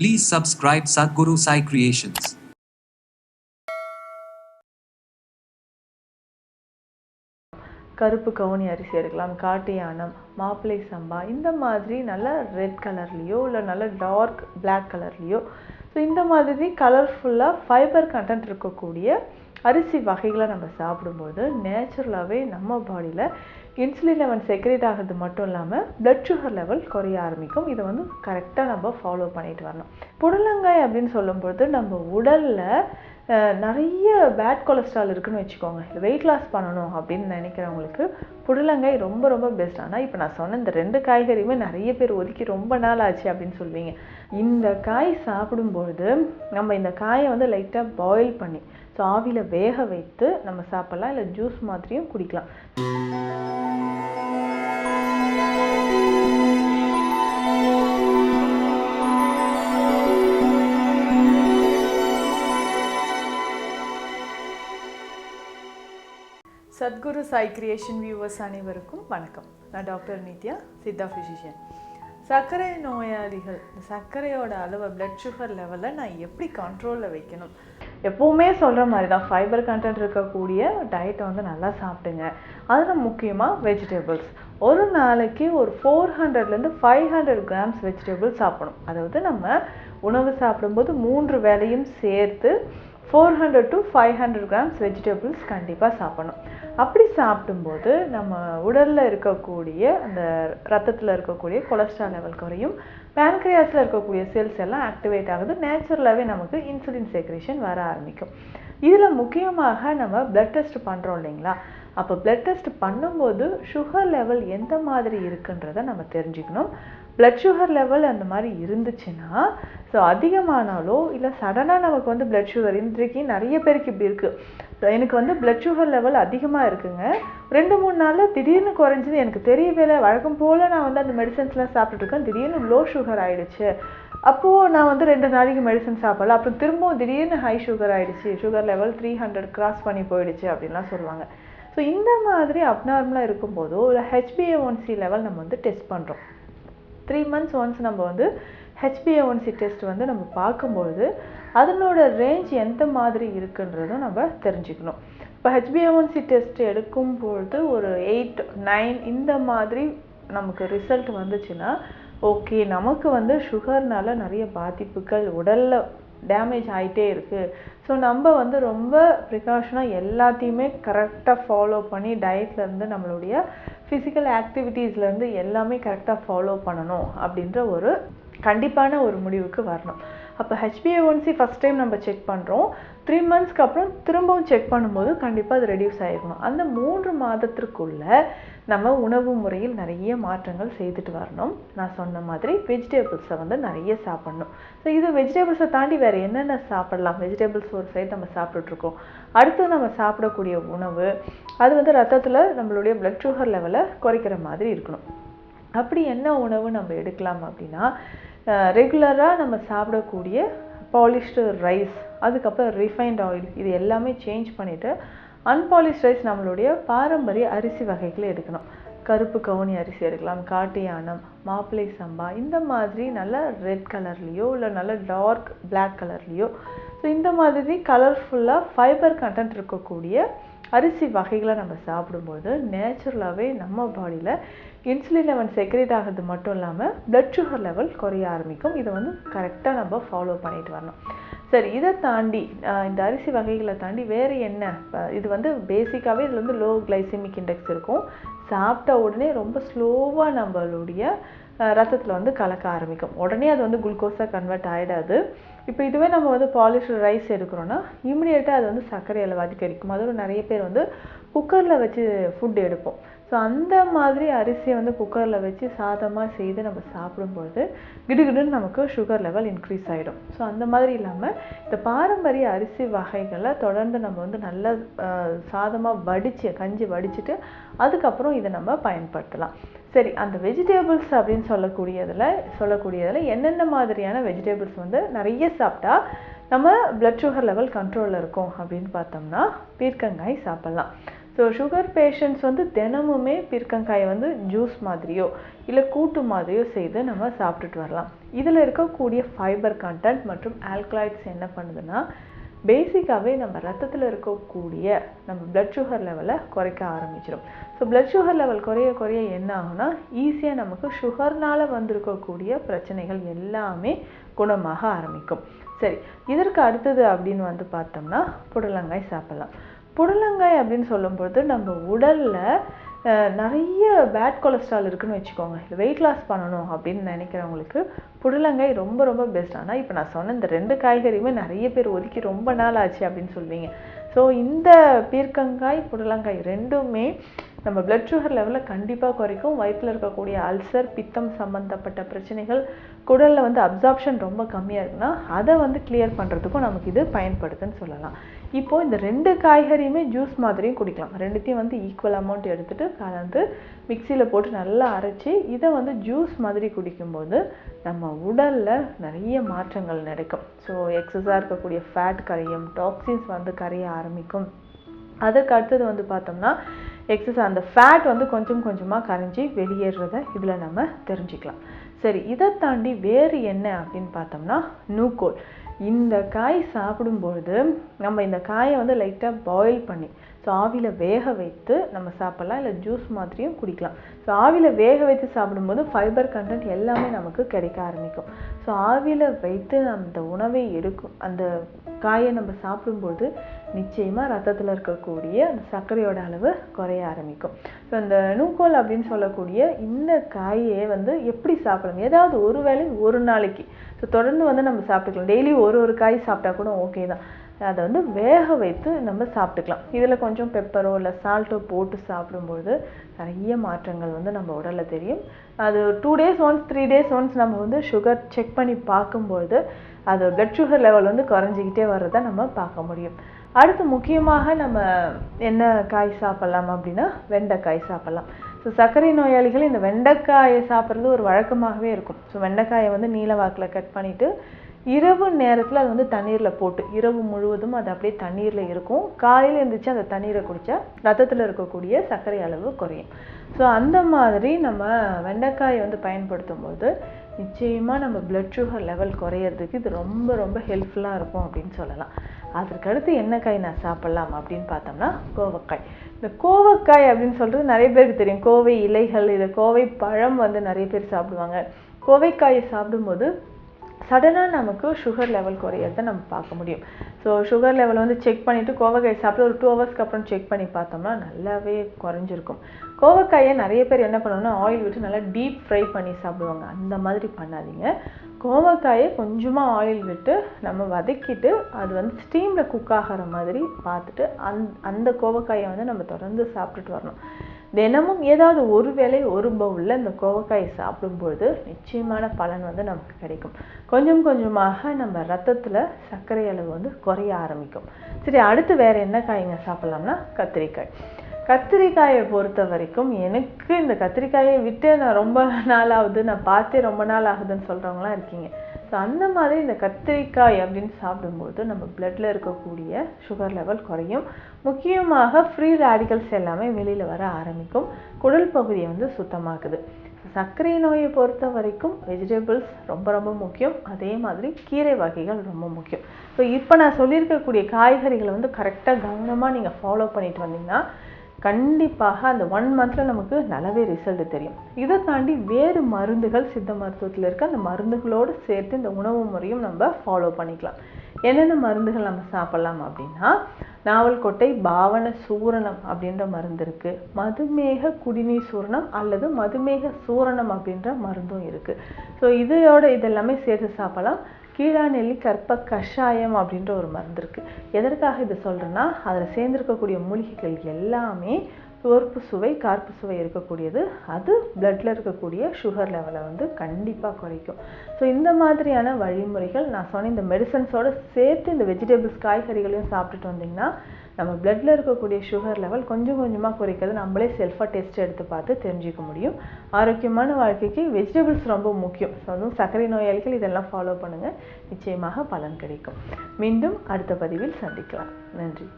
Please subscribe Sadhguru Sai Creations. கருப்பு கவுனி அரிசி எடுக்கலாம் காட்டு யானம் மாப்பிள்ளை சம்பா இந்த மாதிரி நல்ல ரெட் கலர்லேயோ இல்லை நல்ல டார்க் பிளாக் கலர்லேயோ ஸோ இந்த மாதிரி கலர்ஃபுல்லாக ஃபைபர் கண்டென்ட் இருக்கக்கூடிய அரிசி வகைகளை நம்ம சாப்பிடும்போது நேச்சுரலாகவே நம்ம பாடியில் இன்சுலின் லெவல் செக்ரேட் ஆகிறது மட்டும் இல்லாமல் பிளட் சுகர் லெவல் குறைய ஆரம்பிக்கும். இதை வந்து கரெக்டாக நம்ம ஃபாலோ பண்ணிட்டு வரணும். புடலங்காய் அப்படின்னு சொல்லும்போது நம்ம உடலில் நிறைய பேட் கொலஸ்ட்ரால் இருக்குன்னு வச்சுக்கோங்க. வெயிட் லாஸ் பண்ணணும் அப்படின்னு நினைக்கிறவங்களுக்கு புடலங்காய் ரொம்ப ரொம்ப பெஸ்ட் ஆனால் இப்போ நான் சொன்ன இந்த ரெண்டு காய்கறியுமே நிறைய பேர் ஒதுக்கி ரொம்ப நாள் ஆச்சு அப்படின்னு சொல்லுவீங்க இந்த காய் சாப்பிடும்பொழுது நம்ம இந்த காயை வந்து லைட்டாக பாயில் பண்ணி ஸோ ஆவியில் வேக வைத்து நம்ம சாப்பிட்லாம். இல்லை ஜூஸ் மாதிரியும் குடிக்கலாம். சத்குரு சாய் கிரியேஷன் வியூவர்ஸ் அனைவருக்கும் வணக்கம். நான் டாக்டர் நித்யா சித்தா ஃபிசிஷியன் சர்க்கரை நோயாளிகள் இந்த சர்க்கரையோட அளவை பிளட் சுகர் லெவலில் நான் எப்படி கண்ட்ரோலில் வைக்கணும்? எப்போவுமே சொல்கிற மாதிரி தான் ஃபைபர் கண்டென்ட் இருக்கக்கூடிய டயட்டை வந்து நல்லா சாப்பிடுங்க. அதில் முக்கியமாக வெஜிடபிள்ஸ் ஒரு நாளைக்கு ஒரு ஃபோர் ஹண்ட்ரட்லேருந்து ஃபைவ் ஹண்ட்ரட் கிராம்ஸ் வெஜிடபிள்ஸ் சாப்பிடணும். அதாவது நம்ம உணவு சாப்பிடும்போது மூன்று வேலையும் சேர்த்து four hundred to five hundred grams vegetables கண்டிப்பாக சாப்பிடணும். அப்படி சாப்பிடும்போது நம்ம உடலில் இருக்கக்கூடிய அந்த ரத்தத்தில் இருக்கக்கூடிய கொலஸ்ட்ரால் லெவல் குறையும். பேன்க்ரியாஸில் இருக்கக்கூடிய செல்ஸ் எல்லாம் ஆக்டிவேட் ஆகுது. நேச்சுரலாகவே நமக்கு இன்சுலின் செக்ரேஷன் வர ஆரம்பிக்கும். இதில் முக்கியமாக நம்ம பிளட் டெஸ்ட் பண்ணுறோம் இல்லைங்களா? அப்போ பிளட் டெஸ்ட் பண்ணும்போது சுகர் லெவல் எந்த மாதிரி இருக்குன்றதை நம்ம தெரிஞ்சுக்கணும். பிளட் சுகர் லெவல் அந்த மாதிரி இருந்துச்சுன்னா ஸோ அதிகமானாலோ இல்லை சடனாக நமக்கு வந்து பிளட் சுகர் இன்றைக்கு நிறைய பேருக்கு இப்படி இருக்குது எனக்கு வந்து பிளட் சுகர் லெவல் அதிகமாக இருக்குங்க. ரெண்டு மூணு நாளில் திடீர்னு குறைஞ்சது. எனக்கு தெரியவே இல்லை. வழக்கம் போல் நான் வந்து அந்த மெடிசன்ஸ்லாம் சாப்பிட்டுருக்கேன் திடீர்னு லோ சுகர் ஆகிடுச்சு அப்போது நான் வந்து ரெண்டு நாளைக்கு மெடிசன் சாப்பிடல. அப்புறம் திரும்பவும் திடீர்னு ஹை சுகர் ஆகிடுச்சு sugar level three hundred cross பண்ணி போயிடுச்சு அப்படின்லாம் சொல்லுவாங்க. ஸோ இந்த மாதிரி அப்நார்மலாக இருக்கும்போதோ இல்லை ஹெச்பிஏ ஒன்சி லெவல் நம்ம வந்து டெஸ்ட் பண்ணுறோம் த்ரீ மந்த்ஸ் ஒன்ஸ் நம்ம வந்து ஹெச்பிஏஒன்சி டெஸ்ட் வந்து நம்ம பார்க்கும்பொழுது அதனோட ரேஞ்ச் எந்த மாதிரி இருக்குன்றதும் நம்ம தெரிஞ்சுக்கணும். இப்போ ஹெச்பிஏஒன்சி டெஸ்ட் எடுக்கும் பொழுது ஒரு எயிட் நைன் இந்த மாதிரி நமக்கு ரிசல்ட் வந்துச்சுன்னா ஓகே நமக்கு வந்து சுகர்னால நிறைய பாதிப்புகள் உடலில் டேமேஜ் ஆகிட்டே இருக்குது ஸோ நம்ம வந்து ரொம்ப ப்ரிகாஷனாக எல்லாத்தையுமே கரெக்டாக ஃபாலோ பண்ணி டயட்லேருந்து நம்மளுடைய ஃபிசிக்கல் ஆக்டிவிட்டீஸ்லேருந்து எல்லாமே கரெக்டாக ஃபாலோ பண்ணணும் அப்படின்ற ஒரு கண்டிப்பான ஒரு முடிவுக்கு வரணும். அப்போ H B A one C first time நம்ம செக் பண்ணுறோம் த்ரீ மந்த்ஸ்க்கு அப்புறம் திரும்பவும் செக் பண்ணும்போது கண்டிப்பாக அது ரெடியூஸ் ஆகிருக்கணும் அந்த மூன்று மாதத்திற்குள்ளே நம்ம உணவு முறையில் நிறைய மாற்றங்கள் செய்துட்டு வரணும். நான் சொன்ன மாதிரி வெஜிடபிள்ஸை வந்து நிறைய சாப்பிடணும். ஸோ இது வெஜிடபிள்ஸை தாண்டி வேறு என்னென்ன சாப்பிடலாம்? வெஜிடேபிள்ஸ் ஒரு சைடு நம்ம சாப்பிட்டுட்ருக்கோம் அடுத்து நம்ம சாப்பிடக்கூடிய உணவு அது வந்து ரத்தத்தில் நம்மளுடைய பிளட் சுகர் லெவலை குறைக்கிற மாதிரி இருக்கணும். அப்படி என்ன உணவு நம்ம எடுக்கலாம் அப்படின்னா ரெகுலராக நம்ம சாப்பிடக்கூடிய பாலிஷ்டு ரைஸ் அதுக்கப்புறம் ரிஃபைண்ட் ஆயில் இது எல்லாமே சேஞ்ச் பண்ணிவிட்டு அன்பாலிஷ் ரைஸ் நம்மளுடைய பாரம்பரிய அரிசி வகைகளை எடுக்கணும். கருப்பு கவுனி அரிசி எடுக்கலாம் காட்டு யானம் மாப்பிள்ளை சம்பா இந்த மாதிரி நல்ல ரெட் கலர்லேயோ இல்லை நல்ல டார்க் பிளாக் கலர்லேயோ ஸோ இந்த மாதிரி கலர்ஃபுல்லாக ஃபைபர் கண்டென்ட் இருக்கக்கூடிய அரிசி வகைகளை நம்ம சாப்பிடும்போது நேச்சுரலாகவே நம்ம பாடியில் இன்சுலின் லெவல் செக்ரேட் ஆகிறது மட்டும் இல்லாமல் பிளட் சுகர் லெவல் குறைய ஆரம்பிக்கும். இதை வந்து கரெக்டாக நம்ம ஃபாலோ பண்ணிட்டு வரணும். சரி இதை தாண்டி இந்த அரிசி வகைகளை தாண்டி வேறு என்ன? இது வந்து பேசிக்காகவே இதில் வந்து லோ கிளைசிமிக் இண்டெக்ஸ் இருக்கும். சாப்பிட்ட உடனே ரொம்ப ஸ்லோவாக நம்மளுடைய ரத்தத்தில் வந்து கலக்க ஆரம்பிக்கும். உடனே அது வந்து குளுக்கோஸாக கன்வெர்ட் ஆகிடாது இப்போ இதுவே நம்ம வந்து பாலிஷ்டு ரைஸ் எடுக்கிறோன்னா இமிடியேட்டாக அது வந்து சர்க்கரை அளவு அதிகரிக்கும். அதோட நிறைய பேர் வந்து குக்கரில் வச்சு ஃபுட் எடுப்போம். ஸோ அந்த மாதிரி அரிசியை வந்து குக்கரில் வச்சு சாதமாக செய்து நம்ம சாப்பிடும்பொழுது கிடுகிடுன்னு நமக்கு சுகர் லெவல் இன்க்ரீஸ் ஆகிடும் ஸோ அந்த மாதிரி இல்லாமல் இந்த பாரம்பரிய அரிசி வகைகளை தொடர்ந்து நம்ம வந்து நல்லா சாதமாக வடித்து கஞ்சி வடிச்சிட்டு அதுக்கப்புறம் இதை நம்ம பயன்படுத்தலாம். சரி அந்த வெஜிடேபிள்ஸ் அப்படின்னு சொல்லக்கூடியதில் சொல்லக்கூடியதில் என்னென்ன மாதிரியான வெஜிடேபிள்ஸ் வந்து நிறைய சாப்பிட்டா நம்ம பிளட் சுகர் லெவல் கண்ட்ரோலில் இருக்கும் அப்படின்னு பார்த்தோம்னா பீர்க்கங்காய் சாப்பிட்லாம். ஸோ சுகர் பேஷண்ட்ஸ் வந்து தினமுமே பீர்க்கங்காயை வந்து ஜூஸ் மாதிரியோ இல்லை கூட்டு மாதிரியோ செய்து நம்ம சாப்பிட்டுட்டு வரலாம். இதில் இருக்கக்கூடிய ஃபைபர் கண்டென்ட் மற்றும் ஆல்கலாய்ட்ஸ் என்ன பண்ணுதுன்னா பேசிக்காகவே நம்ம ரத்தத்தில் இருக்கக்கூடிய நம்ம பிளட் சுகர் லெவலை குறைக்க ஆரம்பிச்சிடும் ஸோ பிளட் சுகர் லெவல் குறைய குறைய என்ன ஆகும்னா ஈஸியாக நமக்கு சுகர்னால் வந்திருக்கக்கூடிய பிரச்சனைகள் எல்லாமே குணமாக ஆரம்பிக்கும். சரி இதற்கு அடுத்தது அப்படின்னு வந்து பார்த்தோம்னா புடலங்காய் சாப்பிட்லாம். புடலங்காய் அப்படின்னு சொல்லும்பொழுது நம்ம உடலில் நிறைய பேட் கொலஸ்ட்ரால் இருக்குன்னு வச்சுக்கோங்க. இல்லை வெயிட் லாஸ் பண்ணணும் அப்படின்னு நினைக்கிறவங்களுக்கு புடலங்காய் ரொம்ப ரொம்ப பெஸ்ட் ஆனால் இப்போ நான் சொன்ன இந்த ரெண்டு காய்கறியுமே நிறைய பேர் ஒதுக்கி ரொம்ப நாள் ஆச்சு அப்படின்னு சொல்லுவீங்க ஸோ இந்த பீர்க்கங்காய் புடலங்காய் ரெண்டுமே நம்ம பிளட் சுகர் லெவலில் கண்டிப்பாக குறைக்கும். வயிற்றில் இருக்கக்கூடிய அல்சர் பித்தம் சம்மந்தப்பட்ட பிரச்சனைகள் குடலில் வந்து அப்சார்ப்ஷன் ரொம்ப கம்மியாக இருக்குன்னா அதை வந்து கிளியர் பண்ணுறதுக்கும் நமக்கு இது பயன்படுதுன்னு சொல்லலாம். இப்போது இந்த ரெண்டு காய்கறியுமே ஜூஸ் மாதிரியும் குடிக்கலாம். ரெண்டுத்தையும் வந்து ஈக்குவல் அமௌண்ட் எடுத்துகிட்டு கலந்து மிக்சியில் போட்டு நல்லா அரைச்சி இதை வந்து ஜூஸ் மாதிரி குடிக்கும்போது நம்ம உடலில் நிறைய மாற்றங்கள் நடக்கும். ஸோ எக்ஸஸாக இருக்கக்கூடிய ஃபேட் கரையும் டாக்ஸின்ஸ் வந்து கரைய ஆரம்பிக்கும். அதுக்கு அடுத்தது வந்து பார்த்தோம்னா எக்ஸஸ் அந்த ஃபேட் வந்து கொஞ்சம் கொஞ்சமாக கரைஞ்சி வெளியேறத இதில் நம்ம தெரிஞ்சுக்கலாம். சரி இதை தாண்டி வேறு என்ன அப்படின்னு பார்த்தோம்னா நூக்கோல். இந்த காய் சாப்பிடும்பொழுது நம்ம இந்த காயை வந்து லைட்டாக பாயில் பண்ணி ஸோ ஆவியில் வேக வைத்து நம்ம சாப்பிட்லாம் இல்லை ஜூஸ் மாதிரியும் குடிக்கலாம். ஸோ ஆவியில் வேக வைத்து சாப்பிடும்போது ஃபைபர் கண்டென்ட் எல்லாமே நமக்கு கிடைக்க ஆரம்பிக்கும். ஸோ ஆவியில் வைத்து அந்த உணவை எடுக்கும் அந்த காயை நம்ம சாப்பிடும்போது நிச்சயமாக ரத்தத்தில் இருக்கக்கூடிய அந்த சர்க்கரையோட அளவு குறைய ஆரம்பிக்கும். ஸோ இந்த நூக்கோல் அப்படின்னு சொல்லக்கூடிய இந்த காயை வந்து எப்படி சாப்பிடணும்? ஏதாவது ஒரு வேளை ஒரு நாளைக்கு. ஸோ தொடர்ந்து வந்து நம்ம சாப்பிட்டுக்கலாம். டெய்லி ஒரு ஒரு காய் சாப்பிட்டா கூட ஓகே தான். அதை வந்து வேக வைத்து நம்ம சாப்பிட்டுக்கலாம். இதில் கொஞ்சம் பெப்பரோ இல்லை சால்ட்டோ போட்டு சாப்பிடும்போது நிறைய மாற்றங்கள் வந்து நம்ம உடலில் தெரியும். அது two days once three days once நம்ம வந்து சுகர் செக் பண்ணி பார்க்கும்பொழுது அது பிளட் சுகர் லெவல் வந்து குறைஞ்சிக்கிட்டே வர்றதை நம்ம பார்க்க முடியும். அடுத்து முக்கியமாக நம்ம என்ன காய் சாப்பிட்லாம் அப்படின்னா வெண்டைக்காய் சாப்பிட்லாம். ஸோ சர்க்கரை நோயாளிகள் இந்த வெண்டைக்காயை சாப்பிட்றது ஒரு வழக்கமாகவே இருக்கும். ஸோ வெண்டைக்காயை வந்து நீல வாக்கில் கட் பண்ணிவிட்டு இரவு நேரத்தில் அது வந்து தண்ணீரில் போட்டு இரவு முழுவதும் அது அப்படியே தண்ணீரில் இருக்கும். காலையில் எழுந்திரிச்சு அந்த தண்ணீரை குடித்தா ரத்தத்தில் இருக்கக்கூடிய சர்க்கரை அளவு குறையும். ஸோ அந்த மாதிரி நம்ம வெண்டைக்காயை வந்து பயன்படுத்தும் போது நிச்சயமாக நம்ம பிளட் சுகர் லெவல் குறையிறதுக்கு இது ரொம்ப ரொம்ப ஹெல்ப்ஃபுல்லாக இருக்கும் அப்படின்னு சொல்லலாம். அதற்கடுத்து என்ன காய் நான் சாப்பிட்லாம் அப்படின்னு பார்த்தோம்னா கோவக்காய். இந்த கோவக்காய் அப்படின்னு சொல்கிறது நிறைய பேருக்கு தெரியும். கோவை இலைகள் இது கோவை பழம் வந்து நிறைய பேர் சாப்பிடுவாங்க. கோவைக்காயை சாப்பிடும்போது சடனாக நமக்கு சுகர் லெவல் குறையிறத நம்ம பார்க்க முடியும். ஸோ சுகர் லெவல் வந்து செக் பண்ணிவிட்டு கோவக்காய் சாப்பிட்டு ஒரு டூ ஹவர்ஸ்க்கு அப்புறம் செக் பண்ணி பார்த்தோம்னா நல்லாவே குறைஞ்சிருக்கும். கோவக்காயை நிறைய பேர் என்ன பண்ணணும்னா ஆயில் விட்டு நல்லா டீப் ஃப்ரை பண்ணி சாப்பிடுவாங்க. அந்த மாதிரி பண்ணாதீங்க. கோவக்காயை கொஞ்சமாக ஆயில் விட்டு நம்ம வதக்கிட்டு அது வந்து ஸ்டீமில் குக் ஆகிற மாதிரி பார்த்துட்டு அந் அந்த கோவக்காயை வந்து நம்ம தொடர்ந்து சாப்பிட்டுட்டு வரணும். தினமும் ஏதாவது ஒரு வேளை ஒரு பவுலில் இந்த கோவக்காயை சாப்பிடும்பொழுது நிச்சயமான பலன் வந்து நமக்கு கிடைக்கும். கொஞ்சம் கொஞ்சமாக நம்ம ரத்தத்தில் சர்க்கரை அளவு வந்து குறைய ஆரம்பிக்கும். சரி அடுத்து வேறு என்ன காய்ங்க சாப்பிட்லாம்னா கத்திரிக்காய். கத்திரிக்காயை பொறுத்த வரைக்கும் எனக்கு இந்த கத்திரிக்காயை விட்டு நான் ரொம்ப நாள் ஆகுது நான் பார்த்தே ரொம்ப நாள் ஆகுதுன்னு சொல்கிறவங்களாம் இருக்கீங்க. ஸோ அந்த மாதிரி இந்த கத்திரிக்காய் அப்படின்னு சாப்பிடும்போது நம்ம பிளட்டில் இருக்கக்கூடிய சுகர் லெவல் குறையும். முக்கியமாக ஃப்ரீ ராடிகல்ஸ் எல்லாமே வெளியில் வர ஆரம்பிக்கும். குடல் பகுதியை வந்து சுத்தமாக்குது. சர்க்கரை நோயை பொறுத்த வரைக்கும் வெஜிடபிள்ஸ் ரொம்ப ரொம்ப முக்கியம். அதே மாதிரி கீரை வகைகள் ரொம்ப முக்கியம். ஸோ இப்போ நான் சொல்லியிருக்கக்கூடிய காய்கறிகளை வந்து கரெக்டாக கவனமாக நீங்கள் ஃபாலோ பண்ணிட்டு வந்தீங்கன்னா கண்டிப்பாக அந்த ஒன் மந்தில் நமக்கு நல்லாவே ரிசல்ட் தெரியும். இதை தாண்டி வேறு மருந்துகள் சித்த மருத்துவத்தில் இருக்க அந்த மருந்துகளோடு சேர்த்து இந்த உணவு முறையும் நம்ம ஃபாலோ பண்ணிக்கலாம். என்னென்ன மருந்துகள் நம்ம சாப்பிட்லாம் அப்படின்னா நாவல்கொட்டை பாவன சூரணம் அப்படின்ற மருந்து இருக்குது மதுமேக குடிநீர் சூரணம் அல்லது மதுமேக சூரணம் அப்படின்ற மருந்தும் இருக்குது ஸோ இதையோட இதெல்லாமே சேர்த்து சாப்பிடலாம். கீழாநெல்லி கற்ப கஷாயம் அப்படின்ற ஒரு மருந்து இருக்குது எதற்காக இதை சொல்கிறேன்னா அதில் சேர்ந்திருக்கக்கூடிய மூலிகைகள் எல்லாமே துவர்ப்பு சுவை கார்ப்பு சுவை இருக்கக்கூடியது. அது பிளட்டில் இருக்கக்கூடிய சுகர் லெவலை வந்து கண்டிப்பாக குறைக்கும். ஸோ இந்த மாதிரியான வழிமுறைகள் நான் சொன்ன இந்த மெடிசன்ஸோட சேர்த்து இந்த வெஜிடபிள்ஸ் காய்கறிகளையும் சாப்பிட்டுட்டு வந்தீங்கன்னா நம்ம ப்ளட்டில் இருக்கக்கூடிய சுகர் லெவல் கொஞ்சம் கொஞ்சமாக குறைக்கிறது நம்மளே செல்ஃபாக டெஸ்ட் எடுத்து பார்த்து தெரிஞ்சுக்க முடியும். ஆரோக்கியமான வாழ்க்கைக்கு வெஜிடபிள்ஸ் ரொம்ப முக்கியம். ஸோ அதுவும் சர்க்கரை நோயாளிகள் இதெல்லாம் ஃபாலோ பண்ணுங்கள் நிச்சயமாக பலன் கிடைக்கும். மீண்டும் அடுத்த பதிவில் சந்திக்கலாம். நன்றி.